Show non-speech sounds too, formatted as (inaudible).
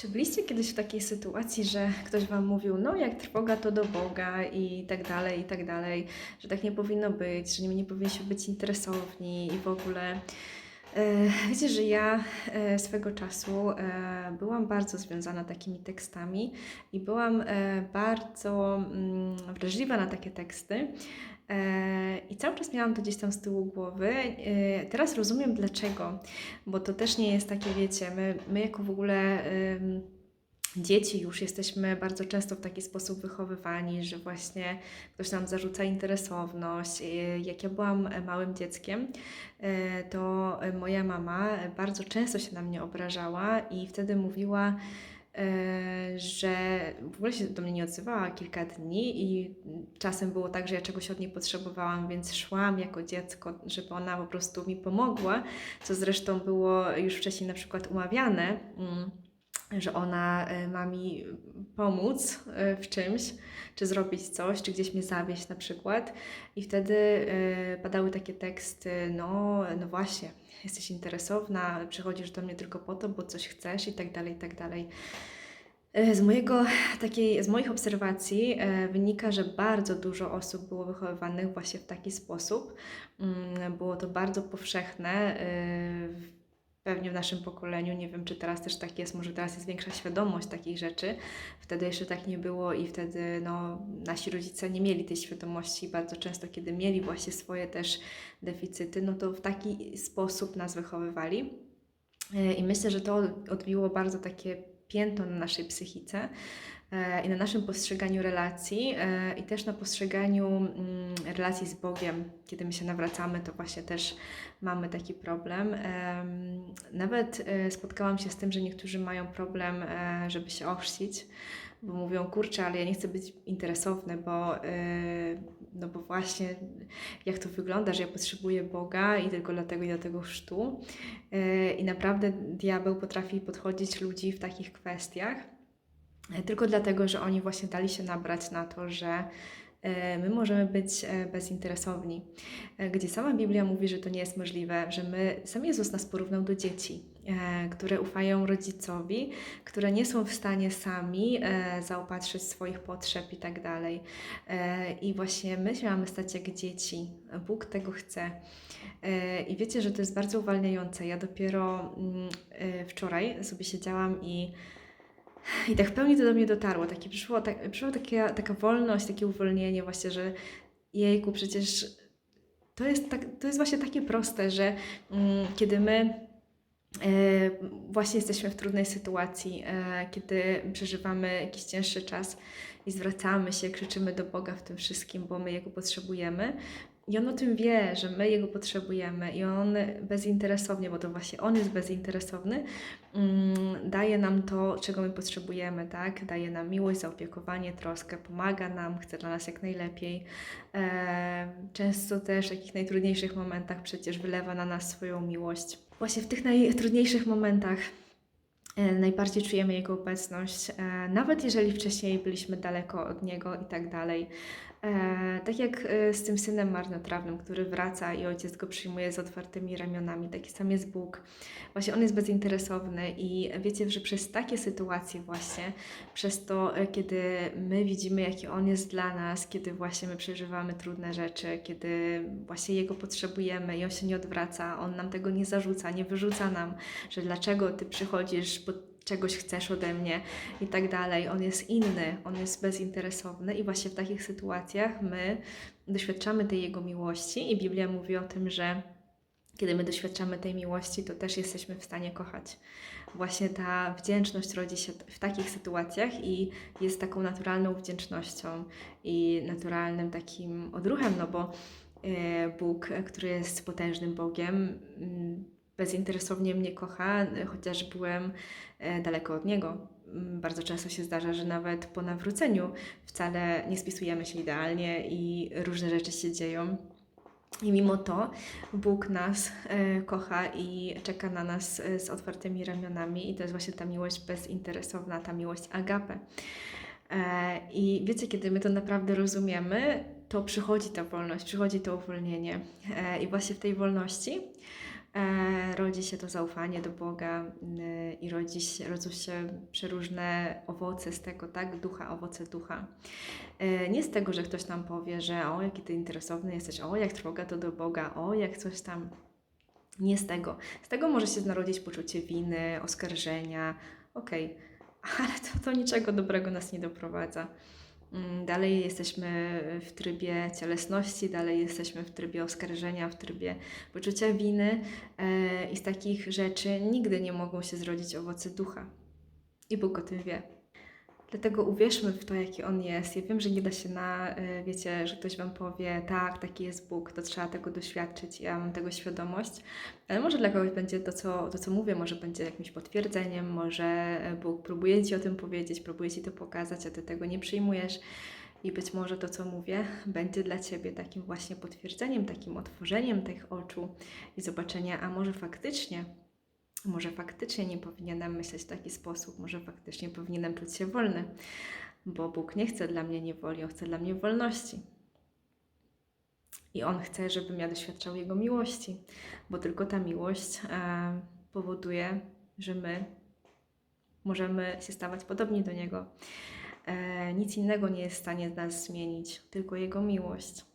Czy byliście kiedyś w takiej sytuacji, że ktoś Wam mówił, no jak trwoga to do Boga i tak dalej, i tak dalej, że tak nie powinno być, że nie, powinniśmy być interesowni i w ogóle. E, Wiecie, że ja e, swego czasu e, byłam bardzo związana takimi tekstami i byłam bardzo mm, wrażliwa na takie teksty. I cały czas miałam to gdzieś tam z tyłu głowy. Teraz rozumiem dlaczego, bo to też nie jest takie, wiecie, my, my jako w ogóle dzieci już jesteśmy bardzo często w taki sposób wychowywani, że właśnie ktoś nam zarzuca interesowność. E, Jak ja byłam małym dzieckiem, e, to moja mama bardzo często się na mnie obrażała i wtedy mówiła, e, że w ogóle się do mnie nie odzywała kilka dni i czasem było tak, że ja czegoś od niej potrzebowałam, więc szłam jako dziecko, żeby ona po prostu mi pomogła, co zresztą było już wcześniej na przykład umawiane, mm, że ona e, ma mi pomóc e, w czymś, czy zrobić coś, czy gdzieś mnie zawieźć na przykład. I wtedy e, padały takie teksty, no, no właśnie, jesteś interesowna, przychodzisz do mnie tylko po to, bo coś chcesz i tak dalej, i tak dalej. Z, mojego, takiej, z moich obserwacji wynika, że bardzo dużo osób było wychowywanych właśnie w taki sposób. Mm, Było to bardzo powszechne, pewnie w naszym pokoleniu. Nie wiem, czy teraz też tak jest, może teraz jest większa świadomość takich rzeczy. Wtedy jeszcze tak nie było i wtedy no, nasi rodzice nie mieli tej świadomości. Bardzo często, kiedy mieli właśnie swoje też deficyty, no to w taki sposób nas wychowywali. E, I myślę, że to odbiło bardzo takie piętno na naszej psychice i na naszym postrzeganiu relacji e, i też na postrzeganiu mm, relacji z Bogiem. Kiedy my się nawracamy, to właśnie też mamy taki problem. Em, Nawet e, spotkałam się z tym, że niektórzy mają problem, e, żeby się ochrzcić, bo mówią, kurczę, ale ja nie chcę być interesowny, bo, e, no bo właśnie jak to wygląda, że ja potrzebuję Boga i tylko dlatego do tego chrztu. E, I naprawdę diabeł potrafi podchodzić ludzi w takich kwestiach, e, tylko dlatego, że oni właśnie dali się nabrać na to, że e, my możemy być e, bezinteresowni. E, Gdzie sama Biblia mówi, że to nie jest możliwe, że my, sam Jezus nas porównał do dzieci, które ufają rodzicowi, które nie są w stanie sami zaopatrzyć swoich potrzeb i tak dalej. I właśnie my się mamy stać jak dzieci. Bóg tego chce. I wiecie, że to jest bardzo uwalniające. Ja dopiero mm, wczoraj sobie siedziałam i, i tak w pełni to do mnie dotarło. Takie, przyszło, tak, przyszła taka, taka wolność, takie uwolnienie właśnie, że jejku, przecież to jest, tak, to jest właśnie takie proste, że mm, kiedy my e, właśnie jesteśmy w trudnej sytuacji, e, kiedy przeżywamy jakiś cięższy czas i zwracamy się, krzyczymy do Boga w tym wszystkim, bo my Jego potrzebujemy. I On o tym wie, że my Jego potrzebujemy i On bezinteresownie, bo to właśnie On jest bezinteresowny, mm, daje nam to, czego my potrzebujemy, tak? Daje nam miłość, zaopiekowanie, troskę, pomaga nam, chce dla nas jak najlepiej. E, często też w takich najtrudniejszych momentach przecież wylewa na nas swoją miłość. Właśnie w tych najtrudniejszych momentach e, najbardziej czujemy Jego obecność, e, nawet jeżeli wcześniej byliśmy daleko od Niego i tak dalej. E, tak jak e, z tym synem marnotrawnym, który wraca i ojciec go przyjmuje z otwartymi ramionami, taki sam jest Bóg. Właśnie on jest bezinteresowny i wiecie, że przez takie sytuacje właśnie, przez to, e, kiedy my widzimy, jaki on jest dla nas, kiedy właśnie my przeżywamy trudne rzeczy, kiedy właśnie jego potrzebujemy i on się nie odwraca, on nam tego nie zarzuca, nie wyrzuca nam, że dlaczego ty przychodzisz, bo czegoś chcesz ode mnie i tak dalej. On jest inny, on jest bezinteresowny i właśnie w takich sytuacjach my doświadczamy tej Jego miłości i Biblia mówi o tym, że kiedy my doświadczamy tej miłości, to też jesteśmy w stanie kochać. Właśnie ta wdzięczność rodzi się w takich sytuacjach i jest taką naturalną wdzięcznością i naturalnym takim odruchem, no bo e, Bóg, e, który jest potężnym Bogiem, bezinteresownie mnie kocha, e, chociaż byłem e, daleko od Niego. Mm, Bardzo często się zdarza, że nawet po nawróceniu wcale nie spisujemy się idealnie i różne rzeczy się dzieją. I mimo to Bóg nas e, kocha i czeka na nas z otwartymi ramionami, i to jest właśnie ta miłość bezinteresowna, ta miłość agape. I wiecie, kiedy my to naprawdę rozumiemy, to przychodzi ta wolność, przychodzi to uwolnienie. I właśnie w tej wolności rodzi się to zaufanie do Boga y, i rodzi się, rodzą się przeróżne owoce z tego, tak? Ducha, owoce ducha. E, Nie z tego, że ktoś nam powie, że o, jaki ty interesowny jesteś, o, jak trwoga to do Boga, o, jak coś tam. Nie z tego. Z tego może się narodzić poczucie winy, oskarżenia. Okej, (laughs) ale to, to niczego dobrego nas nie doprowadza. Mm, Dalej jesteśmy w trybie cielesności, dalej jesteśmy w trybie oskarżenia, w trybie poczucia winy e, i z takich rzeczy nigdy nie mogą się zrodzić owoce ducha. I Bóg o tym wie. Dlatego uwierzmy w to, jaki On jest. Ja wiem, że nie da się na, e, wiecie, że ktoś Wam powie, tak, taki jest Bóg, to trzeba tego doświadczyć, ja mam tego świadomość, ale może dla kogoś będzie to, co, to, co mówię, może będzie jakimś potwierdzeniem, może e, Bóg próbuje Ci o tym powiedzieć, próbuje Ci to pokazać, a Ty tego nie przyjmujesz. I być może to, co mówię, będzie dla Ciebie takim właśnie potwierdzeniem, takim otworzeniem tych oczu i zobaczenia, a może faktycznie może faktycznie nie powinienem myśleć w taki sposób, może faktycznie powinienem czuć się wolny, bo Bóg nie chce dla mnie niewoli, On chce dla mnie wolności. I On chce, żebym ja doświadczał Jego miłości, bo tylko ta miłość e, powoduje, że my możemy się stawać podobni do Niego. E, nic innego nie jest w stanie nas zmienić, tylko Jego miłość.